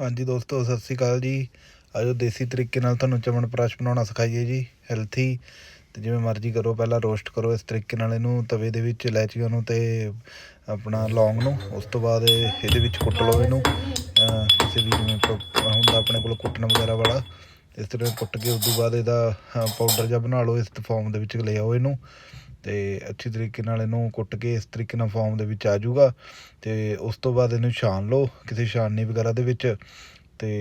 ਹਾਂਜੀ ਦੋਸਤੋ, ਸਤਿ ਸ੍ਰੀ ਅਕਾਲ ਜੀ। ਆਜੋ ਦੇਸੀ ਤਰੀਕੇ ਨਾਲ ਤੁਹਾਨੂੰ ਚਮਨ ਪ੍ਰਾਸ਼ ਬਣਾਉਣਾ ਸਿਖਾਈਏ ਜੀ ਹੈਲਥੀ ਤੇ ਜਿਵੇਂ ਮਰਜ਼ੀ ਕਰੋ, ਪਹਿਲਾਂ ਰੋਸਟ ਕਰੋ ਇਸ ਤਰੀਕੇ ਨਾਲ ਇਹਨੂੰ ਤਵੇ ਦੇ ਵਿੱਚ, ਇਲਾਇਚੀਆਂ ਨੂੰ ਤੇ ਆਪਣਾ ਲੌਂਗ ਨੂੰ, ਉਸ ਤੋਂ ਬਾਅਦ ਇਹਦੇ ਵਿੱਚ ਕੁੱਟ ਲਓ ਇਹਨੂੰ। ਕਿਸੇ ਵੀ ਜਿਵੇਂ ਹੁੰਦਾ ਆਪਣੇ ਕੋਲ ਕੁੱਟਣ ਵਗੈਰਾ ਵਾਲਾ, ਇਸ ਤਰ੍ਹਾਂ ਕੁੱਟ ਕੇ ਉਸ ਤੋਂ ਬਾਅਦ ਇਹਦਾ ਪਾਊਡਰ ਜਿਹਾ ਬਣਾ ਲਓ, ਇਸ ਫਾਰਮ ਦੇ ਵਿੱਚ ਲੈ ਆਓ ਇਹਨੂੰ। ਤੇ ਅੱਛੀ ਤਰੀਕੇ ਨਾਲ ਇਹਨੂੰ ਕੁੱਟ ਕੇ ਇਸ ਤਰੀਕੇ ਨਾਲ ਫੋਮ ਦੇ ਵਿੱਚ ਆ ਜਾਊਗਾ ਤੇ ਉਸ ਤੋਂ ਬਾਅਦ ਇਹਨੂੰ ਛਾਣ ਲਓ ਕਿਸੇ ਛਾਣਨੀ ਵਗੈਰਾ ਦੇ ਵਿੱਚ ਤੇ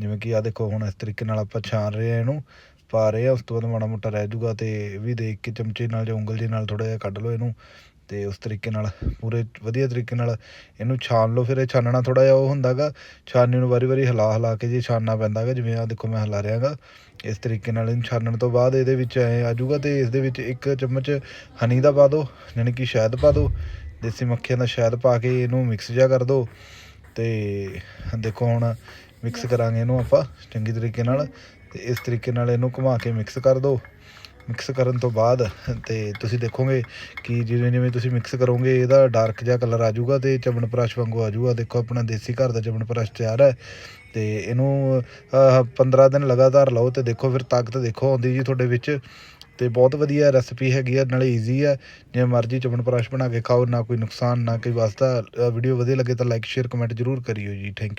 ਜਿਵੇਂ ਕਿ ਆ ਦੇਖੋ ਹੁਣ ਇਸ ਤਰੀਕੇ ਨਾਲ ਆਪਾਂ ਛਾਣ ਰਹੇ ਆ ਇਹਨੂੰ ਪਾ ਰਹੇ ਆ, ਉਸ ਤੋਂ ਬਾਅਦ ਮਾੜਾ ਮੋਟਾ ਰਹਿ ਜੂਗਾ ਅਤੇ ਇਹ ਵੀ ਦੇਖ ਕੇ ਚਮਚੇ ਨਾਲ ਜਾਂ ਉਂਗਲ ਜੇ ਨਾਲ ਥੋੜ੍ਹਾ ਜਿਹਾ ਕੱਢ ਲਓ ਇਹਨੂੰ ਅਤੇ ਉਸ ਤਰੀਕੇ ਨਾਲ, ਪੂਰੇ ਵਧੀਆ ਤਰੀਕੇ ਨਾਲ ਇਹਨੂੰ ਛਾਣ ਲਓ, ਫਿਰ ਇਹ ਛਾਨਣਾ ਥੋੜ੍ਹਾ ਜਿਹਾ ਉਹ ਹੁੰਦਾ ਗਾ ਛਾਨਣੀ ਨੂੰ ਵਾਰੀ-ਵਾਰੀ ਹਿਲਾ ਹਿਲਾ ਕੇ ਜੇ ਛਾਨਣਾ ਪੈਂਦਾ ਗਾ ਜਿਵੇਂ ਆਹ ਦੇਖੋ ਮੈਂ ਹਿਲਾ ਰਿਹਾ ਗਾ ਇਸ ਤਰੀਕੇ ਨਾਲ ਇਹਨੂੰ ਛਾਨਣ ਤੋਂ ਬਾਅਦ ਇਹਦੇ ਵਿੱਚ ਐ ਆ ਜੂਗਾ ਅਤੇ ਇਸ ਦੇ ਵਿੱਚ ਇੱਕ ਚਮਚ ਹਨੀ ਦਾ ਪਾ ਦਿਓ ਯਾਨੀ ਕਿ ਸ਼ਹਿਦ ਪਾ ਦਿਓ, ਦੇਸੀ ਮੱਖੀਆਂ ਦਾ ਸ਼ਹਿਦ ਪਾ ਕੇ ਇਹਨੂੰ ਮਿਕਸ ਜਿਹਾ ਕਰ ਦਿਓ ਤੇ ਦੇਖੋ ਹੁਣ ਮਿਕਸ ਕਰਾਂਗੇ ਇਹਨੂੰ ਆਪਾਂ ਚੰਗੀ ਤਰੀਕੇ ਨਾਲ ਤੇ ਇਸ ਤਰੀਕੇ ਨਾਲ ਇਹਨੂੰ ਘੁਮਾ ਕੇ ਮਿਕਸ ਕਰ ਦਿਓ। ਮਿਕਸ ਕਰਨ ਤੋਂ ਬਾਅਦ ਤੇ ਤੁਸੀਂ ਦੇਖੋਗੇ ਕਿ ਜਿਵੇਂ ਜਿਵੇਂ ਤੁਸੀਂ ਮਿਕਸ ਕਰੋਗੇ ਇਹਦਾ ਡਾਰਕ ਜਿਹਾ ਕਲਰ ਆ ਜਾਊਗਾ ਤੇ ਚਮਨ ਪ੍ਰਾਸ਼ ਵਾਂਗੂ ਆ ਜਾਊਗਾ ਦੇਖੋ ਆਪਣਾ ਦੇਸੀ ਘਰ ਦਾ ਚਮਨ ਪ੍ਰਾਸ਼ ਤਿਆਰ ਹੈ ਤੇ ਇਹਨੂੰ ਅਹ, 15 ਦਿਨ ਲਗਾਤਾਰ ਲਓ ਤੇ ਦੇਖੋ ਫਿਰ ਤਾਕਤ ਦੇਖੋ ਆਉਂਦੀ ਜੀ ਤੁਹਾਡੇ ਵਿੱਚ। ਤੇ ਬਹੁਤ ਵਧੀਆ ਰੈਸਪੀ ਹੈਗੀ ਆ, ਨਾਲੇ ਈਜ਼ੀ ਆ। ਜਿਵੇਂ ਮਰਜ਼ੀ ਚਮਨ ਪ੍ਰਾਸ਼ ਬਣਾ ਕੇ ਖਾਓ, ਨਾ ਕੋਈ ਨੁਕਸਾਨ, ਨਾ ਕੋਈ ਵਾਸਤਾ। ਵੀਡੀਓ ਵਧੀਆ ਲੱਗੇ ਤਾਂ ਲਾਈਕ ਸ਼ੇਅਰ ਕਮੈਂਟ ਜ਼ਰੂਰ ਕਰਿਓ ਜੀ। Thank you